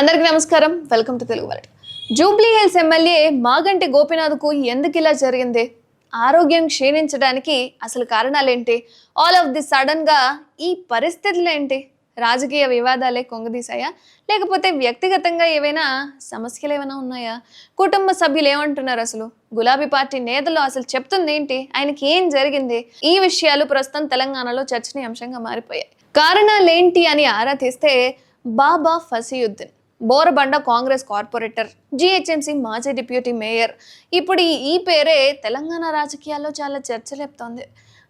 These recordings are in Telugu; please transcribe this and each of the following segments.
అందరికీ నమస్కారం. Welcome to Telugu world. Jubilee Hills MLA Maganti గోపినాథ్కు ఎందుకు ఇలా జరిగింది? ఆరోగ్యం క్షీణించడానికి అసలు కారణాలేంటి? ఆల్ ఆఫ్ ది సడన్గా ఈ పరిస్థితులు ఏంటి? రాజకీయ వివాదాలే కొంగదీశాయా? లేకపోతే వ్యక్తిగతంగా ఏవైనా సమస్యలు ఏమైనా ఉన్నాయా? కుటుంబ సభ్యులు ఏమంటున్నారు అసలు? గులాబీ పార్టీ నేతలు అసలు చెప్తుంది ఏంటి? ఆయనకి ఏం జరిగింది? ఈ విషయాలు ప్రస్తుతం తెలంగాణలో చర్చనీయాంశంగా మారిపోయాయి. కారణాలేంటి అని ఆరా తీస్తే బాబా ఫసీయుద్దీన్. బోరబండ కాంగ్రెస్ కార్పొరేటర్ జిహెచ్ఎంసీ మాజీ డిప్యూటీ మేయర్. ఇప్పుడు ఈ- ఈ పేరే తెలంగాణ రాజకీయాల్లో చాలా చర్చలేపుతోంది.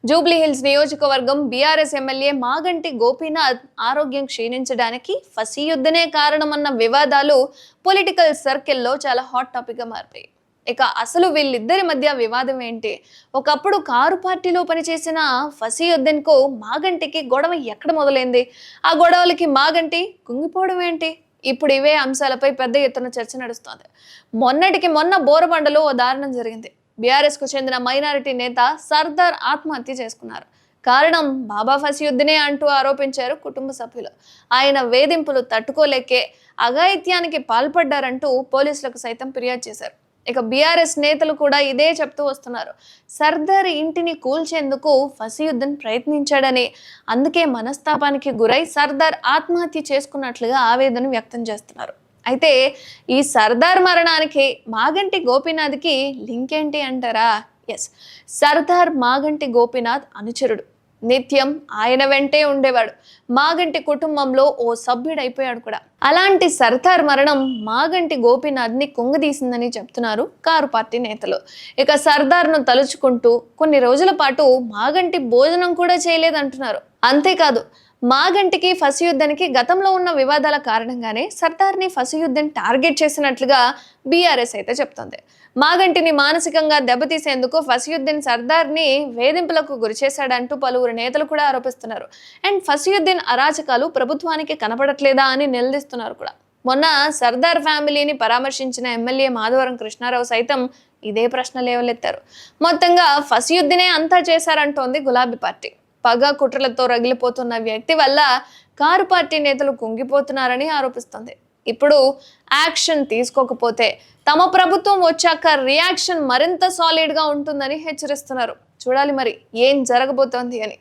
జూబ్లీ హిల్స్ నియోజకవర్గం బీఆర్ఎస్ ఎమ్మెల్యే మాగంటి గోపీనాథ్ ఆరోగ్యం క్షీణించడానికి ఫసీయుద్దనే కారణమన్న వివాదాలు పొలిటికల్ సర్కిల్లో చాలా హాట్ టాపిక్గా మారిపోయాయి. ఇక అసలు వీళ్ళిద్దరి మధ్య వివాదం ఏంటి? ఒకప్పుడు కారు పార్టీలో పనిచేసిన ఫసీయుద్దీన్కు మాగంటికి గొడవ ఎక్కడ మొదలైంది? ఆ గొడవలకి మాగంటి కుంగిపోవడం ఏంటి? ఇప్పుడు ఇవే అంశాలపై పెద్ద ఎత్తున చర్చ నడుస్తోంది. మొన్నటికి మొన్న బోరబండలో ఓ దారుణం జరిగింది. బీఆర్ఎస్కు చెందిన మైనారిటీ నేత సర్దార్ ఆత్మహత్య చేసుకున్నారు. కారణం బాబా ఫసీయుద్దీనే అంటూ ఆరోపించారు కుటుంబ సభ్యులు. ఆయన వేధింపులు తట్టుకోలేకే అఘాయిత్యానికి పాల్పడ్డారంటూ పోలీసులకు సైతం ఫిర్యాదు చేశారు. ఇక బీఆర్ఎస్ నేతలు కూడా ఇదే చెప్తూ వస్తున్నారు. సర్దార్ ఇంటిని కూల్చేందుకు ఫసీయుద్దీన్ ప్రయత్నించాడని అందుకే మనస్తాపానికి గురై సర్దార్ ఆత్మహత్య చేసుకున్నట్లుగా ఆవేదన వ్యక్తం చేస్తున్నారు. అయితే ఈ సర్దార్ మరణానికి మాగంటి గోపీనాథ్కి లింక్ ఏంటి అంటారా? ఎస్ సర్దార్ మాగంటి గోపీనాథ్ అనుచరుడు. నిత్యం ఆయన వెంటే ఉండేవాడు. మాగంటి కుటుంబంలో ఓ సభ్యుడైపోయాడు కూడా. అలాంటి సర్దార్ మరణం మాగంటి గోపీనాథ్ని కుంగదీసిందని చెప్తున్నారు కారు పార్టీ నేతలు. ఇక సర్దార్ను తలుచుకుంటూ కొన్ని రోజుల పాటు మాగంటి భోజనం కూడా చేయలేదంటున్నారు. అంతేకాదు మాగంటికి ఫసియుద్దన్కి గతంలో ఉన్న వివాదాల కారణంగానే సర్దార్ని ఫసియుద్దన్ టార్గెట్ చేసినట్లుగా బీఆర్ఎస్ అయితే చెప్తోంది. మాగంటిని మానసికంగా దెబ్బతీసేందుకు ఫసియుద్దీన్ సర్దార్ని వేధింపులకు గురిచేశాడంటూ పలువురు నేతలు కూడా ఆరోపిస్తున్నారు. అండ్ ఫసియుద్దీన్ అరాచకాలు ప్రభుత్వానికి కనపడట్లేదా అని నిలదీస్తున్నారు కూడా. మొన్న సర్దార్ ఫ్యామిలీని పరామర్శించిన ఎమ్మెల్యే మాధవరం కృష్ణారావు సైతం ఇదే ప్రశ్న లేవలెత్తారు. మొత్తంగా ఫసియుద్దినే అంతా చేశారంటోంది గులాబీ పార్టీ. పగ కుట్రలతో రగిలిపోతున్న వ్యక్తి వల్ల కారు పార్టీ నేతలు కుంగిపోతున్నారని ఆరోపిస్తుంది. ఇప్పుడు యాక్షన్ తీసుకోకపోతే తమ ప్రభుత్వం వచ్చాక రియాక్షన్ మరింత సాలిడ్గా ఉంటుందని హెచ్చరిస్తున్నారు. చూడాలి మరి ఏం జరగబోతోంది అని.